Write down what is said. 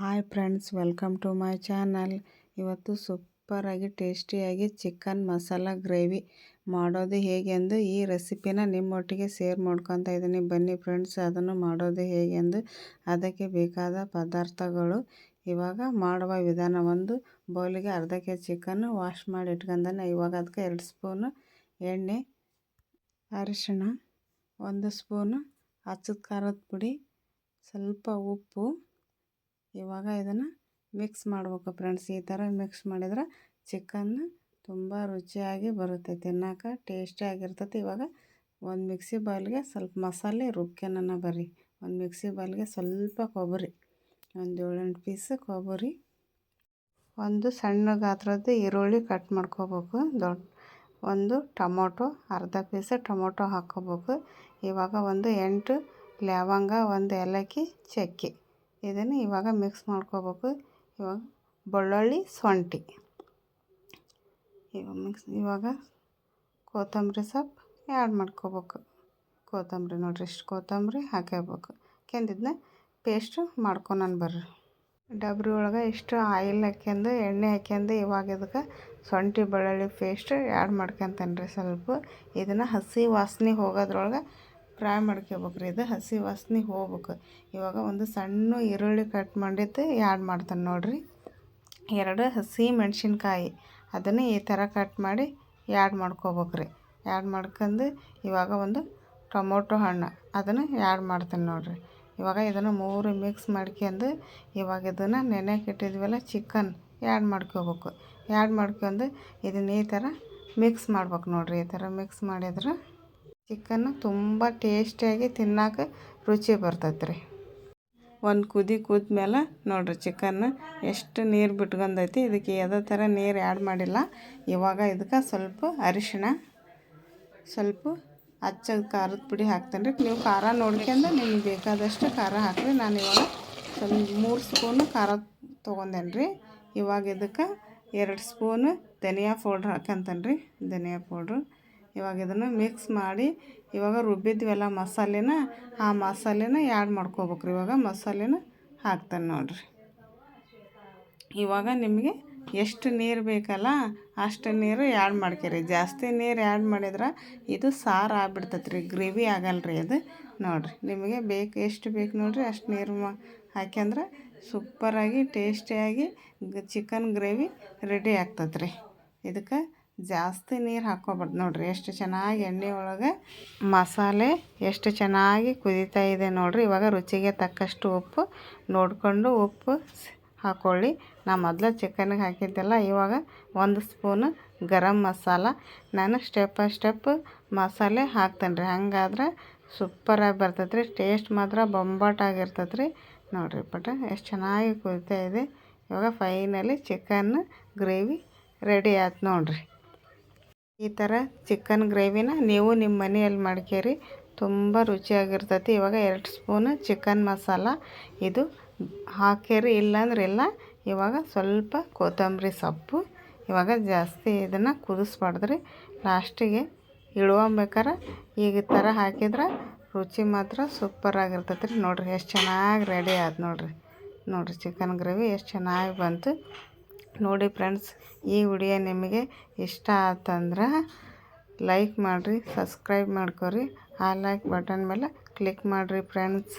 Hi friends welcome to my channel ಇವತ್ತು ಸೂಪರಾಗಿ ಟೇಸ್ಟಿಯಾಗಿ ಚಿಕನ್ ಮಸಾಲ ಗ್ರೇವಿ ಮಾಡೋದು ಹೇಗೆಂದು ಈ ರೆಸಿಪಿನ ನಿಮ್ಮೊಟ್ಟಿಗೆ ಶೇರ್ ಮಾಡ್ಕೊತಾ ಇದ್ದೀನಿ. ಬನ್ನಿ ಫ್ರೆಂಡ್ಸ್ ಅದನ್ನು ಮಾಡೋದು ಹೇಗೆಂದು, ಅದಕ್ಕೆ ಬೇಕಾದ ಪದಾರ್ಥಗಳು. ಇವಾಗ ಮಾಡುವ ವಿಧಾನ ಒಂದು, ಬೌಲಿಗೆ ಅರ್ಧ ಕೆ ಚಿಕನ್ನು ವಾಶ್ ಮಾಡಿ ಇಟ್ಕೊಂಡಾನೆ, ಇವಾಗ ಅದಕ್ಕೆ ಎರಡು ಸ್ಪೂನು ಎಣ್ಣೆ, ಅರಿಶಿಣ, ಒಂದು ಸ್ಪೂನು ಹಚ್ಚದ ಖಾರದ ಪುಡಿ, ಸ್ವಲ್ಪ ಉಪ್ಪು. ಇವಾಗ ಇದನ್ನು ಮಿಕ್ಸ್ ಮಾಡ್ಬೇಕು ಫ್ರೆಂಡ್ಸ್ ಈ ಥರ ಮಿಕ್ಸ್ ಮಾಡಿದ್ರೆ ಚಿಕನ್ ತುಂಬ ರುಚಿಯಾಗಿ ಬರುತ್ತೆ, ತಿನ್ನೋಕೆ ಟೇಸ್ಟಿಯಾಗಿರ್ತೈತಿ ಇವಾಗ ಒಂದು ಮಿಕ್ಸಿ ಬಾಯ್ಲಿಗೆ ಸ್ವಲ್ಪ ಮಸಾಲೆ ರುಬ್ಕೆನ ಬರ್ರಿ. ಒಂದು ಮಿಕ್ಸಿ ಬಾಯ್ಲಿಗೆ ಸ್ವಲ್ಪ ಕೊಬ್ಬರಿ, ಒಂದು ಏಳೆಂಟು ಪೀಸ್ ಕೊಬ್ಬರಿ, ಒಂದು ಸಣ್ಣ ಗಾತ್ರದ ಈರುಳ್ಳಿ ಕಟ್ ಮಾಡ್ಕೋಬೇಕು. ದೊಡ್ಡ ಒಂದು ಟೊಮೊಟೊ, ಅರ್ಧ ಪೀಸ್ ಟೊಮೊಟೊ ಹಾಕ್ಕೋಬೇಕು ಇವಾಗ ಒಂದು ಎಂಟು ಲವಂಗ, ಒಂದು ಏಲಕ್ಕಿ ಚಕ್ಕೆ. ಇದನ್ನು ಇವಾಗ ಮಿಕ್ಸ್ ಮಾಡ್ಕೋಬೇಕು. ಇವಾಗ ಬೆಳ್ಳುಳ್ಳಿ, ಶುಂಠಿ. ಇವಾಗ ಮಿಕ್ಸ್ ಇವಾಗ ಕೊತ್ತಂಬರಿ ಸೊಪ್ಪು ಆ್ಯಡ್ ಮಾಡ್ಕೋಬೇಕು. ಕೊತ್ತಂಬರಿ ನೋಡ್ರಿ, ಇಷ್ಟು ಕೊತ್ತಂಬರಿ ಹಾಕಬೇಕು ಕೆಂದಿದ್ನ ಪೇಸ್ಟು ಮಾಡ್ಕೊಳನ್ ಬರ್ರಿ. ಡಬ್ರಿ ಒಳಗೆ ಇಷ್ಟು ಆಯಿಲ್ ಹಾಕ್ಯಂದು, ಎಣ್ಣೆ ಹಾಕ್ಯಂದು, ಇವಾಗ ಇದಕ್ಕೆ ಶುಂಠಿ, ಬೆಳ್ಳುಳ್ಳಿ ಪೇಸ್ಟ್ ಆ್ಯಡ್ ಮಾಡ್ಕೊತಾನೆ ರೀ ಸ್ವಲ್ಪ. ಇದನ್ನು ಹಸಿ ವಾಸನೆ ಹೋಗೋದ್ರೊಳಗೆ ಫ್ರೈ ಮಾಡ್ಕೋಬೇಕ್ರಿ. ಇದು ಹಸಿ ವಾಸನೆ ಹೋಗ್ಬೇಕು. ಇವಾಗ ಒಂದು ಸಣ್ಣ ಈರುಳ್ಳಿ ಕಟ್ ಮಾಡಿದ್ದು, ಆ್ಯಡ್ ಮಾಡ್ತಾನೆ ನೋಡಿರಿ. ಎರಡು ಹಸಿ ಮೆಣಸಿನ್ಕಾಯಿ. ಅದನ್ನು ಈ ಥರ ಕಟ್ ಮಾಡಿ ಆ್ಯಡ್ ಮಾಡ್ಕೋಬೇಕ್ರಿ. ಆ್ಯಡ್ ಮಾಡ್ಕೊಂಡು ಇವಾಗ ಒಂದು ಟೊಮೊಟೊ ಹಣ್ಣು. ಅದನ್ನು ಆ್ಯಡ್ ಮಾಡ್ತಾನೆ ನೋಡಿರಿ. ಇವಾಗ ಇದನ್ನು ಮೂರು ಮಿಕ್ಸ್ ಮಾಡ್ಕೊಂಡು ಇವಾಗ ಇದನ್ನು ನೆನೆಯಕ್ಕೆ ಇಟ್ಟಿದ್ವಲ್ಲ, ಚಿಕನ್ ಆ್ಯಡ್ ಮಾಡ್ಕೋಬೇಕು. ಆ್ಯಡ್ ಮಾಡ್ಕೊಂಡು ಇದನ್ನ ಈ ಥರ ಮಿಕ್ಸ್ ಮಾಡ್ಬೇಕು ನೋಡಿರಿ. ಈ ಥರ ಮಿಕ್ಸ್ ಮಾಡಿದ್ರೆ ಚಿಕನ್ನು ತುಂಬ ಟೇಸ್ಟಿಯಾಗಿ ತಿನ್ನೋಕೆ ರುಚಿ ಬರ್ತೈತೆ ರೀ ಒಂದು ಕುದಿ ಮೇಲೆ ನೋಡಿರಿ ಚಿಕನ್ ಎಷ್ಟು ನೀರು ಬಿಟ್ಕೊಂಡೈತಿ ಇದಕ್ಕೆ ಯಾವುದೇ ಥರ ನೀರು ಆ್ಯಡ್ ಮಾಡಿಲ್ಲ. ಇವಾಗ ಇದಕ್ಕೆ ಸ್ವಲ್ಪ ಅರಿಶಿಣ, ಸ್ವಲ್ಪ ಹಚ್ಚದ ಖಾರದ ಪುಡಿ ಹಾಕ್ತೇನೆ ರೀ. ನೀವು ಖಾರ ನೋಡ್ಕೊಂಡು ನಿಮಗೆ ಬೇಕಾದಷ್ಟು ಖಾರ ಹಾಕಿರಿ. ನಾನು ಇವಾಗ ಸ್ವಲ್ಪ ಮೂರು ಸ್ಪೂನು ಖಾರ ತೊಗೊಂಡೇನೆ ರೀ. ಇವಾಗ ಇದಕ್ಕೆ ಎರಡು ಸ್ಪೂನು ಧನಿಯಾ ಪೌಡ್ರ್ ಹಾಕಂತೇನೆ ರೀ. ಧನಿಯಾ ಪೌಡ್ರು ಇವಾಗ ಇದನ್ನು ಮಿಕ್ಸ್ ಮಾಡಿ ಇವಾಗ ರುಬ್ಬಿದ್ವಲ್ಲ ಮಸಾಲೆನ, ಆ ಮಸಾಲೆನ ಆ್ಯಡ್ ಮಾಡ್ಕೋಬೇಕ್ರಿ. ಇವಾಗ ಮಸಾಲೆನ ಹಾಕ್ತಾನೆ ನೋಡಿರಿ. ಇವಾಗ ನಿಮಗೆ ಎಷ್ಟು ನೀರು ಬೇಕಲ್ಲ ಅಷ್ಟು ನೀರು ಆ್ಯಡ್ ಮಾಡ್ಕೊರಿ. ಜಾಸ್ತಿ ನೀರು ಆ್ಯಡ್ ಮಾಡಿದ್ರೆ ಇದು ಸಾರು ಆಗ್ಬಿಡ್ತೈತೆ ರೀ ಗ್ರೇವಿ ಆಗಲ್ಲ ರೀ ಅದು. ನೋಡಿರಿ, ನಿಮಗೆ ಬೇಕು, ಎಷ್ಟು ಬೇಕು ನೋಡಿರಿ ಅಷ್ಟು ನೀರು ಮಾ, ಹಾಕ್ಯಂದ್ರೆ ಸೂಪರಾಗಿ ಟೇಸ್ಟಿಯಾಗಿ ಚಿಕನ್ ಗ್ರೇವಿ ರೆಡಿ ಆಗ್ತದ್ರಿ ಇದಕ್ಕೆ ಜಾಸ್ತಿ ನೀರು ಹಾಕ್ಕೋಬಾರ್ದು ನೋಡಿರಿ ಎಷ್ಟು ಚೆನ್ನಾಗಿ ಎಣ್ಣೆ ಒಳಗೆ ಮಸಾಲೆ ಎಷ್ಟು ಚೆನ್ನಾಗಿ ಕುದೀತಾ ಇದೆ ನೋಡಿರಿ. ಇವಾಗ ರುಚಿಗೆ ತಕ್ಕಷ್ಟು ಉಪ್ಪು ನೋಡಿಕೊಂಡು ಉಪ್ಪು ಹಾಕ್ಕೊಳ್ಳಿ ನಾ ಮೊದಲು ಚಿಕನ್ಗೆ ಹಾಕಿದ್ದೆಲ್ಲ, ಇವಾಗ ಒಂದು ಸ್ಪೂನು ಗರಂ ಮಸಾಲ. ನಾನು ಸ್ಟೆಪ್ ಬೈ ಸ್ಟೆಪ್ ಮಸಾಲೆ ಹಾಕ್ತೇನೆ ರೀ. ಹಂಗಾದ್ರೆ ಸೂಪರಾಗಿ ಬರ್ತೈತೆ ರೀ ಟೇಸ್ಟ್ ಮಾತ್ರ ಬೊಂಬಾಟಾಗಿರ್ತೈತೆ ರೀ ನೋಡಿರಿ ಪಟ ಎಷ್ಟು ಚೆನ್ನಾಗಿ ಕುದಿತಾ ಇದೆ. ಇವಾಗ ಫೈನಲಿ ಚಿಕನ್ ಗ್ರೇವಿ ರೆಡಿ ಆಯ್ತು ನೋಡಿರಿ. ಈ ಥರ ಚಿಕನ್ ಗ್ರೇವಿನ ನೀವು ನಿಮ್ಮ ಮನೆಯಲ್ಲಿ ಮಾಡ್ಕೇರಿ. ತುಂಬ ರುಚಿಯಾಗಿರ್ತೈತಿ. ಇವಾಗ ಎರಡು ಸ್ಪೂನು ಚಿಕನ್ ಮಸಾಲ ಇದು ಹಾಕ್ಯರಿ ಇಲ್ಲಾಂದ್ರೆ ಇಲ್ಲ. ಇವಾಗ ಸ್ವಲ್ಪ ಕೊತ್ತಂಬರಿ ಸೊಪ್ಪು. ಇವಾಗ ಜಾಸ್ತಿ ಇದನ್ನು ಕುದಿಸ್ಬಾರ್ದ್ರಿ. ಲಾಸ್ಟಿಗೆ ಇಳ್ಕೊಬೇಕಾರೆ ಈಗ ಈ ಥರ ಹಾಕಿದ್ರೆ ರುಚಿ ಮಾತ್ರ ಸೂಪರಾಗಿರ್ತೈತೆ ರೀ ನೋಡಿರಿ, ಎಷ್ಟು ಚೆನ್ನಾಗಿ ರೆಡಿ ಆಯ್ತು ನೋಡಿರಿ. ನೋಡಿರಿ ಚಿಕನ್ ಗ್ರೇವಿ ಎಷ್ಟು ಚೆನ್ನಾಗಿ ಬಂತು. ನೋಡಿ ಫ್ರೆಂಡ್ಸ್, ಈ ವಿಡಿಯೋ ನಿಮಗೆ ಇಷ್ಟ ಆತಂದ್ರೆ ಲೈಕ್ ಮಾಡಿರಿ, ಸಬ್ಸ್ಕ್ರೈಬ್ ಮಾಡ್ಕೊರಿ, ಆ ಲೈಕ್ ಬಟನ್ ಮೇಲೆ ಕ್ಲಿಕ್ ಮಾಡಿರಿ ಫ್ರೆಂಡ್ಸ್.